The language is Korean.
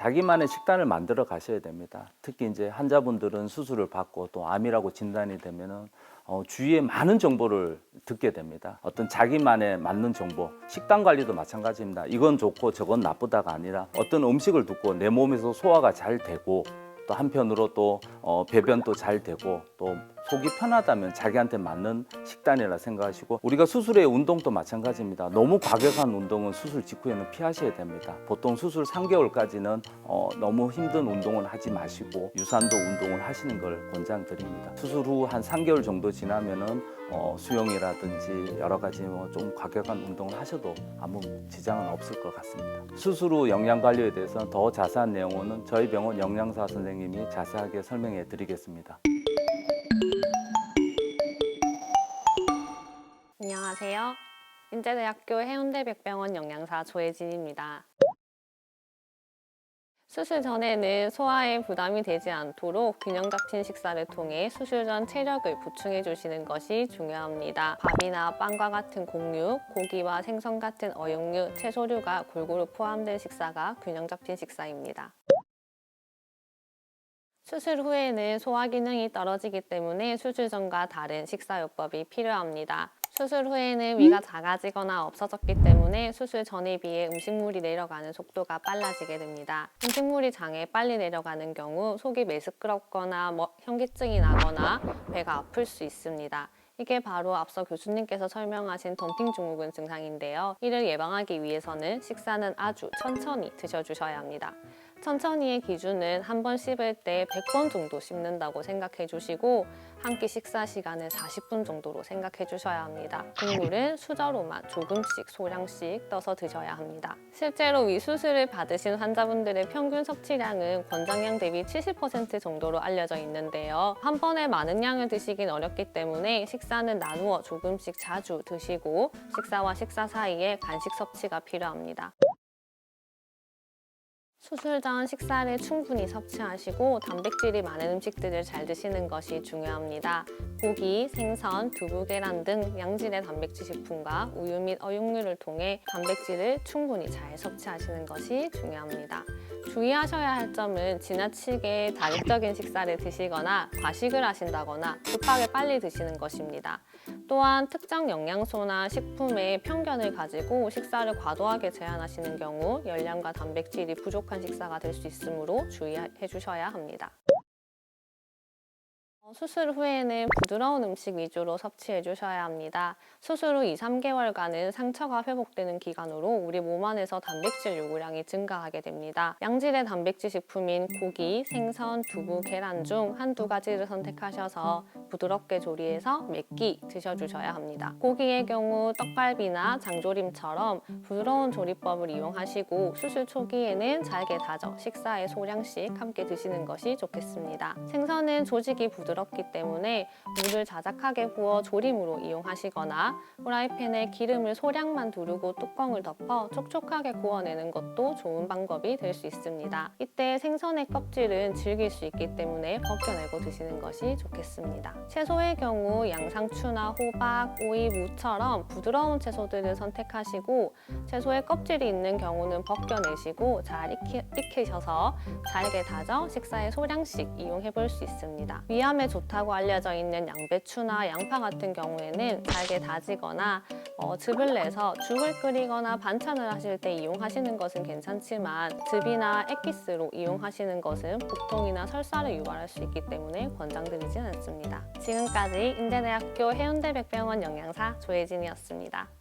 자기만의 식단을 만들어 가셔야 됩니다. 특히 이제 환자분들은 수술을 받고 또 암이라고 진단이 되면은 어, 주위에 많은 정보를 듣게 됩니다. 어떤 자기만의 맞는 정보, 식단 관리도 마찬가지입니다. 이건 좋고 저건 나쁘다가 아니라 어떤 음식을 듣고 내 몸에서 소화가 잘 되고 또 한편으로 또 어, 배변도 잘 되고 또 속이 편하다면 자기한테 맞는 식단이라 생각하시고 우리가 수술의 운동도 마찬가지입니다. 너무 과격한 운동은 수술 직후에는 피하셔야 됩니다. 보통 수술 3개월까지는 어, 너무 힘든 운동을 하지 마시고 유산도 운동을 하시는 걸 권장드립니다. 수술 후 한 3개월 정도 지나면은 어, 수영이라든지 여러 가지 뭐 좀 과격한 운동을 하셔도 아무 지장은 없을 것 같습니다. 수술 후 영양 관리에 대해서 더 자세한 내용은 저희 병원 영양사 선생님이 자세하게 설명해 드리겠습니다. 안녕하세요. 인제대학교 해운대백병원 영양사 조혜진입니다. 수술 전에는 소화에 부담이 되지 않도록 균형 잡힌 식사를 통해 수술 전 체력을 보충해 주시는 것이 중요합니다. 밥이나 빵과 같은 곡류, 고기와 생선 같은 어육류, 채소류가 골고루 포함된 식사가 균형 잡힌 식사입니다. 수술 후에는 소화 기능이 떨어지기 때문에 수술 전과 다른 식사요법이 필요합니다. 수술 후에는 위가 작아지거나 없어졌기 때문에 수술 전에 비해 음식물이 내려가는 속도가 빨라지게 됩니다. 음식물이 장에 빨리 내려가는 경우 속이 메스끄럽거나 뭐 현기증이 나거나 배가 아플 수 있습니다. 이게 바로 앞서 교수님께서 설명하신 덤핑 증후군 증상인데요. 이를 예방하기 위해서는 식사는 아주 천천히 드셔주셔야 합니다. 천천히의 기준은 한 번 씹을 때 100번 정도 씹는다고 생각해 주시고 한 끼 식사 시간은 40분 정도로 생각해 주셔야 합니다. 국물은 수저로만 조금씩 소량씩 떠서 드셔야 합니다. 실제로 위수술을 받으신 환자분들의 평균 섭취량은 권장량 대비 70% 정도로 알려져 있는데요. 한 번에 많은 양을 드시긴 어렵기 때문에 식사는 나누어 조금씩 자주 드시고 식사와 식사 사이에 간식 섭취가 필요합니다. 수술 전 식사를 충분히 섭취하시고 단백질이 많은 음식들을 잘 드시는 것이 중요합니다. 고기, 생선, 두부, 계란 등 양질의 단백질 식품과 우유 및 어육류를 통해 단백질을 충분히 잘 섭취하시는 것이 중요합니다. 주의하셔야 할 점은 지나치게 다육적인 식사를 드시거나 과식을 하신다거나 급하게 빨리 드시는 것입니다. 또한 특정 영양소나 식품에 편견을 가지고 식사를 과도하게 제한하시는 경우 열량과 단백질이 부족 한 식사가 될 수 있으므로 주의해 주셔야 합니다. 어, 수술 후에는 부드러운 음식 위주로 섭취해 주셔야 합니다. 수술 후 2, 3개월간은 상처가 회복되는 기간으로 우리 몸 안에서 단백질 요구량이 증가하게 됩니다. 양질의 단백질 식품인 고기, 생선, 두부, 계란 중 한두 가지를 선택하셔서 부드럽게 조리해서 몇끼 드셔주셔야 합니다. 고기의 경우 떡갈비나 장조림처럼 부드러운 조리법을 이용하시고 수술 초기에는 잘게 다져 식사에 소량씩 함께 드시는 것이 좋겠습니다. 생선은 조직이 부드럽 기 때문에 물을 자작하게 부어 조림으로 이용하시거나 후라이팬에 기름을 소량만 두르고 뚜껑을 덮어 촉촉하게 구워내는 것도 좋은 방법이 될 수 있습니다. 이때 생선의 껍질은 질길 수 있기 때문에 벗겨내고 드시는 것이 좋겠습니다. 채소의 경우 양상추나 호박, 오이, 무처럼 부드러운 채소들을 선택하시고 채소에 껍질이 있는 경우는 벗겨내시고 잘 익히, 익히셔서 잘게 다져 식사에 소량씩 이용해 볼 수 있습니다. 위암에 좋다고 알려져 있는 양배추나 양파 같은 경우에는 잘게 다지거나 어, 즙을 내서 죽을 끓이거나 반찬을 하실 때 이용하시는 것은 괜찮지만 즙이나 액기스로 이용하시는 것은 복통이나 설사를 유발할 수 있기 때문에 권장드리진 않습니다. 지금까지 인제대학교 해운대백병원 영양사 조혜진이었습니다.